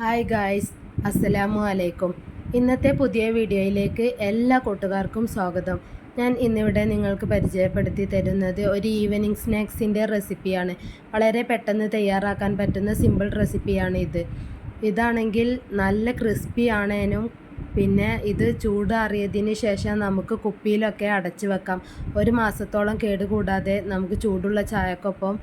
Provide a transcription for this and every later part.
Hi guys അസ്സലാമു അലൈക്കും ഇന്നത്തെ പുതിയ വീഡിയോയിലേക്ക് എല്ലാ കൂട്ടുകാർക്കും സ്വാഗതം. ഞാൻ ഇന്നിവിടെ നിങ്ങൾക്ക് പരിചയപ്പെടുത്തി തരുന്നത് ഒരു ഈവനിങ് സ്നാക്സിന്റെ റെസിപ്പിയാണ് വളരെ പെട്ടെന്ന് തയ്യാറാക്കാൻ പറ്റുന്ന സിമ്പിൾ റെസിപ്പിയാണ് ഇത്. ഇതാണെങ്കിൽ നല്ല ക്രിസ്പി ആണേനും പിന്നെ ഇത് ചൂടാറിയതിന് ശേഷം നമുക്ക് കുപ്പിയിലൊക്കെ അടച്ചു വെക്കാം. ഒരു മാസത്തോളം കേടുകൂടാതെ നമുക്ക് ചൂടുള്ള ചായക്കൊപ്പം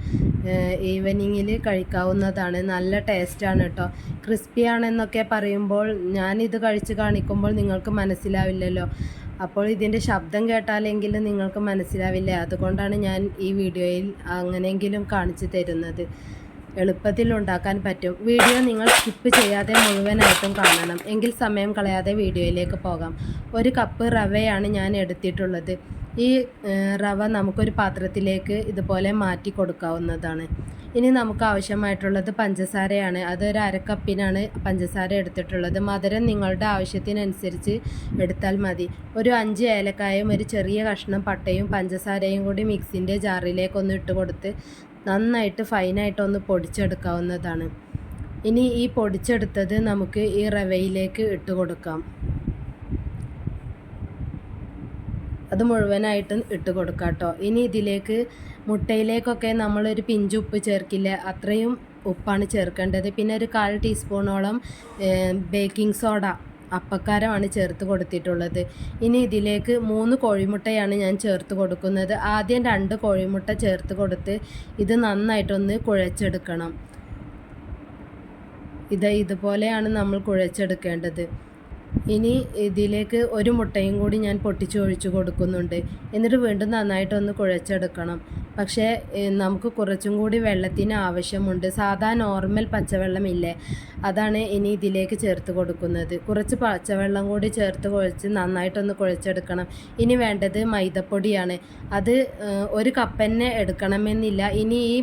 ഈവനിങ്ങിൽ കഴിക്കാവുന്നതാണ്. നല്ല ടേസ്റ്റാണ് കേട്ടോ. ക്രിസ്പി ആണെന്നൊക്കെ പറയുമ്പോൾ ഞാനിത് കഴിച്ച് കാണിക്കുമ്പോൾ നിങ്ങൾക്ക് മനസ്സിലാവില്ലല്ലോ. അപ്പോൾ ഇതിന്റെ ശബ്ദം കേട്ടാലെങ്കിലും നിങ്ങൾക്ക് മനസ്സിലാവില്ല? അതുകൊണ്ടാണ് ഞാൻ ഈ വീഡിയോയിൽ അങ്ങനെയെങ്കിലും കാണിച്ചു തരുന്നത്. എളുപ്പത്തിൽ ഉണ്ടാക്കാൻ പറ്റും. വീഡിയോ നിങ്ങൾ സ്കിപ്പ് ചെയ്യാതെ മുഴുവനായിട്ടും കാണണം. എങ്കിൽ സമയം കളയാതെ വീഡിയോയിലേക്ക് പോകാം. ഒരു കപ്പ് റവയാണ് ഞാൻ എടുത്തിട്ടുള്ളത്. ഈ റവ നമുക്കൊരു പാത്രത്തിലേക്ക് ഇതുപോലെ മാറ്റി കൊടുക്കാവുന്നതാണ്. ഇനി നമുക്ക് ആവശ്യമായിട്ടുള്ളത് പഞ്ചസാരയാണ്. അതൊരു അരക്കപ്പിനാണ് പഞ്ചസാര എടുത്തിട്ടുള്ളത്. മധുരം നിങ്ങളുടെ ആവശ്യത്തിനനുസരിച്ച് എടുത്താൽ മതി. ഒരു അഞ്ച് ഏലക്കായും ഒരു ചെറിയ കഷ്ണം പട്ടയും പഞ്ചസാരയും കൂടി മിക്സിന്റെ ജാറിലേക്കൊന്ന് ഇട്ട് കൊടുത്ത് നന്നായിട്ട് ഫൈനായിട്ട് ഒന്ന് പൊടിച്ചെടുക്കാവുന്നതാണ്. ഇനി ഈ പൊടിച്ചെടുത്തത് നമുക്ക് ഈ റവയിലേക്ക് ഇട്ട് കൊടുക്കാം. അത് മുഴുവനായിട്ട് ഇട്ട് കൊടുക്കാം കേട്ടോ ഇനി ഇതിലേക്ക് മുട്ടയിലേക്കൊക്കെ നമ്മളൊരു പിഞ്ച് ഉപ്പ് ചേർക്കില്ല. അത്രയും ഉപ്പാണ് ചേർക്കേണ്ടത്. പിന്നെ ഒരു കാൽ ടീസ്പൂണോളം ബേക്കിംഗ് സോഡ അപ്പക്കാരമാണ് ചേർത്ത് കൊടുത്തിട്ടുള്ളത്. ഇനി ഇതിലേക്ക് മൂന്ന് കോഴിമുട്ടയാണ് ഞാൻ ചേർത്ത് കൊടുക്കുന്നത്. ആദ്യം രണ്ട് കോഴിമുട്ട ചേർത്ത് കൊടുത്ത് ഇത് നന്നായിട്ടൊന്ന് കുഴച്ചെടുക്കണം. ഇത് ഇതുപോലെയാണ് നമ്മൾ കുഴച്ചെടുക്കേണ്ടത്. ഇനി ഇതിലേക്ക് ഒരു മുട്ടയും കൂടി ഞാൻ പൊട്ടിച്ച് ഒഴിച്ച് കൊടുക്കുന്നുണ്ട്. എന്നിട്ട് വീണ്ടും നന്നായിട്ടൊന്ന് കുഴച്ചെടുക്കണം. പക്ഷേ നമുക്ക് കുറച്ചും കൂടി വെള്ളത്തിന് ആവശ്യമുണ്ട്. സാധാ നോർമൽ പച്ചവെള്ളമില്ലേ അതാണ് ഇനി ഇതിലേക്ക് ചേർത്ത് കൊടുക്കുന്നത്. കുറച്ച് പച്ചവെള്ളം കൂടി ചേർത്ത് കുഴച്ച് നന്നായിട്ടൊന്ന് കുഴച്ചെടുക്കണം. ഇനി വേണ്ടത് മൈദപ്പൊടിയാണ്. അത് ഒരു കപ്പന്നെ എടുക്കണമെന്നില്ല. ഇനി ഈ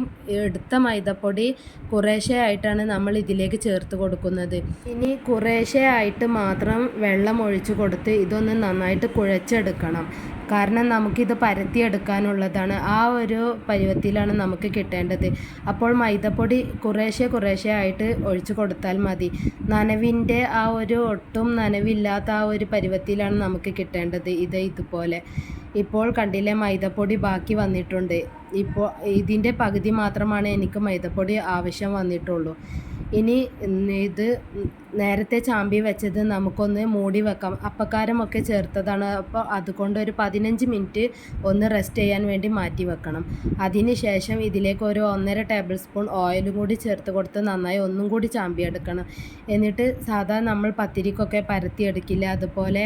എടുത്ത മൈദപ്പൊടി കുറേശ്ശെ ആയിട്ടാണ് നമ്മൾ ഇതിലേക്ക് ചേർത്ത് കൊടുക്കുന്നത്. ഇനി കുറേശ്ശെ ആയിട്ട് മാത്രം വെള്ളം ഒഴിച്ച് കൊടുത്ത് ഇതൊന്ന് നന്നായിട്ട് കുഴച്ചെടുക്കണം. കാരണം നമുക്കിത് പരത്തിയെടുക്കാനുള്ളതാണ് ആ ഒരു പരുവത്തിലാണ് നമുക്ക് കിട്ടേണ്ടത്. അപ്പോൾ മൈദപ്പൊടി കുറേശ്ശെ കുറേശ്ശെ ആയിട്ട് ഒഴിച്ച് കൊടുത്താൽ മതി. നനവിന്റെ ആ ഒരു ഒട്ടും നനവില്ലാത്ത ആ ഒരു പരുവത്തിലാണ് നമുക്ക് കിട്ടേണ്ടത് ഇത് ഇതുപോലെ. ഇപ്പോൾ കണ്ടില്ലേ മൈദപ്പൊടി ബാക്കി വന്നിട്ടുണ്ട്. ഇപ്പോൾ ഇതിന്റെ പകുതി മാത്രമാണ് എനിക്ക് മൈദപ്പൊടി ആവശ്യം വന്നിട്ടുള്ളൂ. ഇനി ഇത് നേരത്തെ ചാമ്പി വെച്ചത് നമുക്കൊന്ന് മൂടി വെക്കാം. അപ്പക്കാരമൊക്കെ ചേർത്തതാണ്. അപ്പോൾ അതുകൊണ്ട് ഒരു പതിനഞ്ച് മിനിറ്റ് ഒന്ന് റെസ്റ്റ് ചെയ്യാൻ വേണ്ടി മാറ്റി വെക്കണം. അതിന് ശേഷം ഇതിലേക്ക് ഒരു ഒന്നര ടേബിൾ സ്പൂൺ ഓയിലും കൂടി ചേർത്ത് കൊടുത്ത് നന്നായി ഒന്നും കൂടി ചാമ്പി എടുക്കണം. എന്നിട്ട് സാധാ നമ്മൾ പത്തിരിക്കൊക്കെ പരത്തിയെടുക്കില്ല അതുപോലെ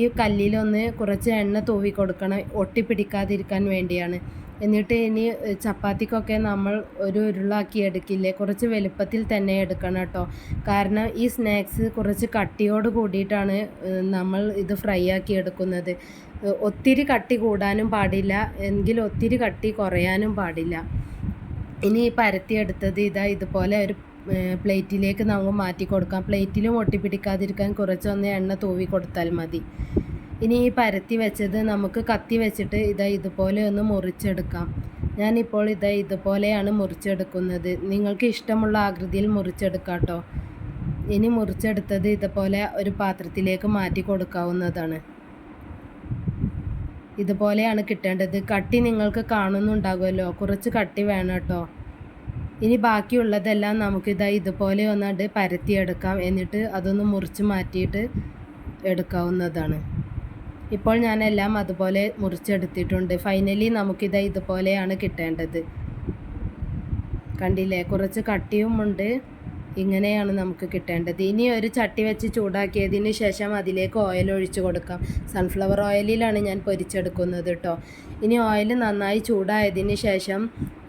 ഈ കല്ലിലൊന്ന് കുറച്ച് എണ്ണ തൂവി കൊടുക്കണം. ഒട്ടിപ്പിടിക്കാതിരിക്കാൻ വേണ്ടിയാണ്. എന്നിട്ട് ഇനി ചപ്പാത്തിക്കൊക്കെ നമ്മൾ ഒരു ഉരുളാക്കി എടുക്കില്ലേ? കുറച്ച് വലുപ്പത്തിൽ തന്നെ എടുക്കണം കേട്ടോ. കാരണം ഈ സ്നാക്സ് കുറച്ച് കട്ടിയോട് കൂടിയിട്ടാണ് നമ്മൾ ഇത് ഫ്രൈ ആക്കി എടുക്കുന്നത്. ഒത്തിരി കട്ടി കൂടാനും പാടില്ല. എങ്കിൽ ഒത്തിരി കട്ടി കുറയാനും പാടില്ല. ഇനി ഈ പരത്തിയെടുത്തത് ഇതാ ഇതുപോലെ ഒരു പ്ലേറ്റിലേക്ക് നമുക്ക് മാറ്റി കൊടുക്കാം. പ്ലേറ്റിലും ഒട്ടിപ്പിടിക്കാതിരിക്കാൻ കുറച്ചൊന്ന് എണ്ണ തൂവി കൊടുത്താൽ മതി. ഇനി ഈ പരത്തി വെച്ചത് നമുക്ക് കത്തി വെച്ചിട്ട് ഇതാ ഇതുപോലെ ഒന്ന് മുറിച്ചെടുക്കാം. ഞാനിപ്പോൾ ഇതാ ഇതുപോലെയാണ് മുറിച്ചെടുക്കുന്നത്. നിങ്ങൾക്ക് ഇഷ്ടമുള്ള ആകൃതിയിൽ മുറിച്ചെടുക്കാം കേട്ടോ ഇനി മുറിച്ചെടുത്തത് ഇതുപോലെ ഒരു പാത്രത്തിലേക്ക് മാറ്റി കൊടുക്കാവുന്നതാണ്. ഇതുപോലെയാണ് കിട്ടേണ്ടത്. കട്ടി നിങ്ങൾക്ക് കാണുന്നുണ്ടാകുമല്ലോ. കുറച്ച് കട്ടി വേണം കേട്ടോ. ഇനി ബാക്കിയുള്ളതെല്ലാം നമുക്കിതാ ഇതുപോലെ ഒന്നാണ്ട് പരത്തിയെടുക്കാം. എന്നിട്ട് അതൊന്ന് മുറിച്ച് മാറ്റിയിട്ട് എടുക്കാവുന്നതാണ്. ഇപ്പോൾ ഞാൻ എല്ലാം അതുപോലെ മുറിച്ചെടുത്തിട്ടുണ്ട്. ഫൈനലി നമുക്കിത് ഇതുപോലെയാണ് കിട്ടേണ്ടത്. കണ്ടില്ലേ? കുറച്ച് കട്ടിയുമുണ്ട്. ഇങ്ങനെയാണ് നമുക്ക് കിട്ടേണ്ടത്. ഇനി ഒരു ചട്ടി വെച്ച് ചൂടാക്കിയതിന് ശേഷം അതിലേക്ക് ഓയിൽ ഒഴിച്ചു കൊടുക്കാം. സൺഫ്ലവർ ഓയിലിലാണ് ഞാൻ പൊരിച്ചെടുക്കുന്നത് കേട്ടോ ഇനി ഓയിൽ നന്നായി ചൂടായതിന് ശേഷം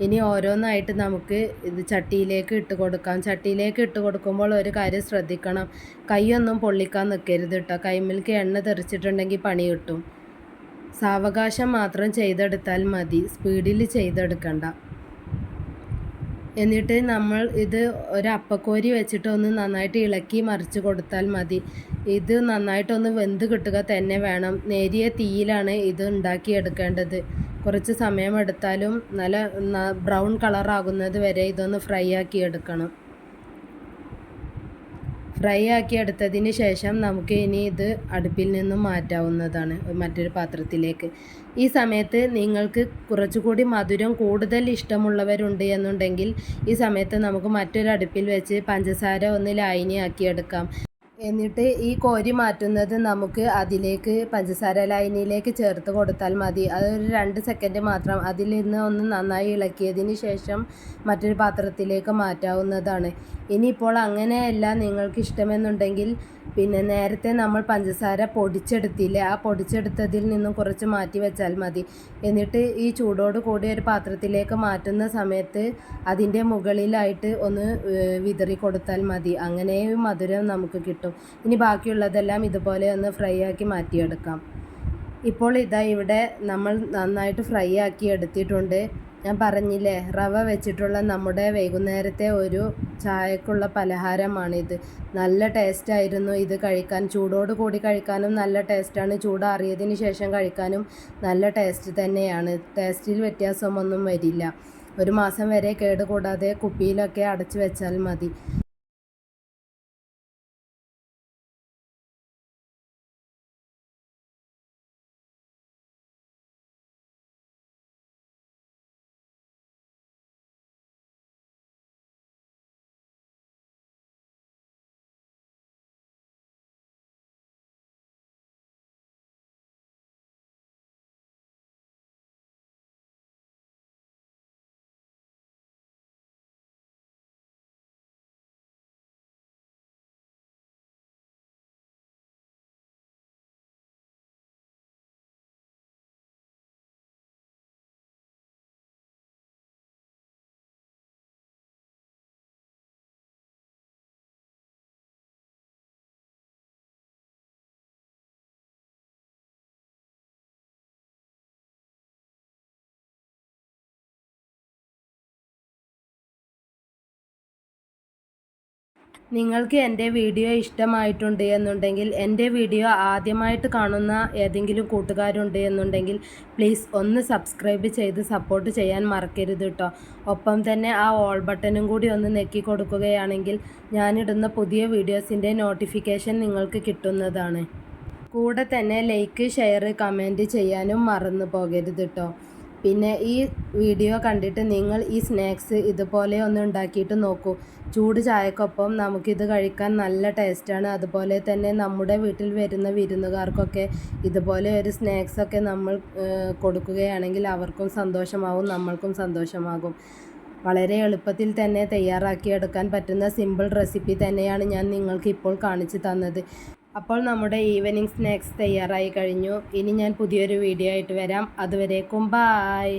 ഇനി ഓരോന്നായിട്ട് നമുക്ക് ഇത് ചട്ടിയിലേക്ക് ഇട്ട് കൊടുക്കാം. ചട്ടിയിലേക്ക് ഇട്ട് കൊടുക്കുമ്പോൾ ഒരു കാര്യം ശ്രദ്ധിക്കണം. കൈയൊന്നും പൊള്ളിക്കാൻ നിൽക്കരുത് കേട്ടോ കൈമിൽക്ക് എണ്ണ തെറിച്ചിട്ടുണ്ടെങ്കിൽ പണി കിട്ടും. സാവകാശം മാത്രം ചെയ്തെടുത്താൽ മതി. സ്പീഡിൽ ചെയ്തെടുക്കണ്ട. എന്നിട്ട് നമ്മൾ ഇത് ഒരു അപ്പക്കോരി വെച്ചിട്ട് ഒന്ന് നന്നായിട്ട് ഇളക്കി മറിച്ച് കൊടുത്താൽ മതി. ഇത് നന്നായിട്ടൊന്ന് വെന്ത് കിട്ടുക തന്നെ വേണം. നേരിയ തീയിലാണ് ഇത് ഉണ്ടാക്കിയെടുക്കേണ്ടത്. കുറച്ച് സമയമെടുത്താലും നല്ല ബ്രൗൺ കളറാകുന്നത് വരെ ഇതൊന്ന് ഫ്രൈ ആക്കി എടുക്കണം. ഫ്രൈ ആക്കി എടുത്തതിന് ശേഷം നമുക്ക് ഇനി ഇത് അടുപ്പിൽ നിന്നും മാറ്റാവുന്നതാണ് മറ്റൊരു പാത്രത്തിലേക്ക്. ഈ സമയത്ത് നിങ്ങൾക്ക് കുറച്ചുകൂടി മധുരം കൂടുതൽ ഇഷ്ടമുള്ളവരുണ്ട് എന്നുണ്ടെങ്കിൽ ഈ സമയത്ത് നമുക്ക് മറ്റൊരു അടുപ്പിൽ വെച്ച് പഞ്ചസാര ഒന്ന് ലായനിയാക്കിയെടുക്കാം എന്നിട്ട് ഈ കോരി മാറ്റുന്നത് നമുക്ക് അതിലേക്ക് പഞ്ചസാര ലൈനിലേക്ക് ചേർത്ത് കൊടുത്താൽ മതി. അതൊരു രണ്ട് സെക്കൻഡ് മാത്രം അതിൽ നിന്ന് ഒന്ന് നന്നായി ഇളക്കിയതിന് ശേഷം മറ്റൊരു പാത്രത്തിലേക്ക് മാറ്റാവുന്നതാണ്. ഇനിയിപ്പോൾ അങ്ങനെയല്ല നിങ്ങൾക്ക് ഇഷ്ടമെന്നുണ്ടെങ്കിൽ പിന്നെ നേരത്തെ നമ്മൾ പഞ്ചസാര പൊടിച്ചെടുത്തില്ലേ ആ പൊടിച്ചെടുത്തതിൽ നിന്നും കുറച്ച് മാറ്റി വെച്ചാൽ മതി. എന്നിട്ട് ഈ ചൂടോട് കൂടി ഒരു പാത്രത്തിലേക്ക് മാറ്റുന്ന സമയത്ത് അതിന്റെ മുകളിലായിട്ട് ഒന്ന് വിതറി കൊടുത്താൽ മതി. അങ്ങനെയും മധുരം നമുക്ക് കിട്ടും. ഇനി ബാക്കിയുള്ളതെല്ലാം ഇതുപോലെ ഒന്ന് ഫ്രൈ ആക്കി മാറ്റിയെടുക്കാം. ഇപ്പോൾ ഇതാ ഇവിടെ നമ്മൾ നന്നായിട്ട് ഫ്രൈ ആക്കി എടുത്തിട്ടുണ്ട്. ഞാൻ പറഞ്ഞില്ലേ റവ വെച്ചിട്ടുള്ള നമ്മുടെ വൈകുന്നേരത്തെ ഒരു ചായക്കുള്ള പലഹാരമാണിത്. നല്ല ടേസ്റ്റായിരുന്നു ഇത് കഴിക്കാൻ. ചൂടോട് കൂടി കഴിക്കാനും നല്ല ടേസ്റ്റാണ് ചൂടാറിയതിന് ശേഷം കഴിക്കാനും നല്ല ടേസ്റ്റ് തന്നെയാണ്. ടേസ്റ്റിൽ വ്യത്യാസമൊന്നും വരില്ല. ഒരു മാസം വരെ കേടുകൂടാതെ കുപ്പിയിലൊക്കെ അടച്ചു വെച്ചാൽ മതി. നിങ്ങൾക്ക് എന്റെ വീഡിയോ ഇഷ്ടമായിട്ടുണ്ട് എന്നുണ്ടെങ്കിൽ എന്റെ വീഡിയോ ആദ്യമായിട്ട് കാണുന്ന ഏതെങ്കിലും കൂട്ടുകാരുണ്ട് എന്നുണ്ടെങ്കിൽ പ്ലീസ് ഒന്ന് സബ്സ്ക്രൈബ് ചെയ്ത് സപ്പോർട്ട് ചെയ്യാൻ മറക്കരുത് കേട്ടോ ഒപ്പം തന്നെ ആ ഓൾ ബട്ടനും കൂടി ഒന്ന് നെക്കി കൊടുക്കുകയാണെങ്കിൽ ഞാനിടുന്ന പുതിയ വീഡിയോസിന്റെ നോട്ടിഫിക്കേഷൻ നിങ്ങൾക്ക് കിട്ടുന്നതാണ്. കൂടെ തന്നെ ലൈക്ക് ഷെയർ കമന്റ് ചെയ്യാനും മറന്നു പോകരുത് കേട്ടോ പിന്നെ ഈ വീഡിയോ കണ്ടിട്ട് നിങ്ങൾ ഈ സ്നാക്സ് ഇതുപോലെ ഒന്ന് ഉണ്ടാക്കിയിട്ട് നോക്കൂ. ചൂട് ചായക്കൊപ്പം നമുക്കിത് കഴിക്കാൻ നല്ല ടേസ്റ്റാണ് അതുപോലെ തന്നെ നമ്മുടെ വീട്ടിൽ വരുന്ന വിരുന്നുകാർക്കൊക്കെ ഇതുപോലെ ഒരു സ്നാക്സൊക്കെ നമ്മൾ കൊടുക്കുകയാണെങ്കിൽ അവർക്കും സന്തോഷമാവും നമ്മൾക്കും സന്തോഷമാകും. വളരെ എളുപ്പത്തിൽ തന്നെ തയ്യാറാക്കിയെടുക്കാൻ പറ്റുന്ന സിമ്പിൾ റെസിപ്പി തന്നെയാണ് ഞാൻ നിങ്ങൾക്ക് ഇപ്പോൾ കാണിച്ചു തന്നത്. അപ്പോൾ നമ്മുടെ ഈവനിങ് സ്നാക്സ് തയ്യാറായി കഴിഞ്ഞു. ഇനി ഞാൻ പുതിയൊരു വീഡിയോ ആയിട്ട് വരാം. അതുവരേക്കും ബായ്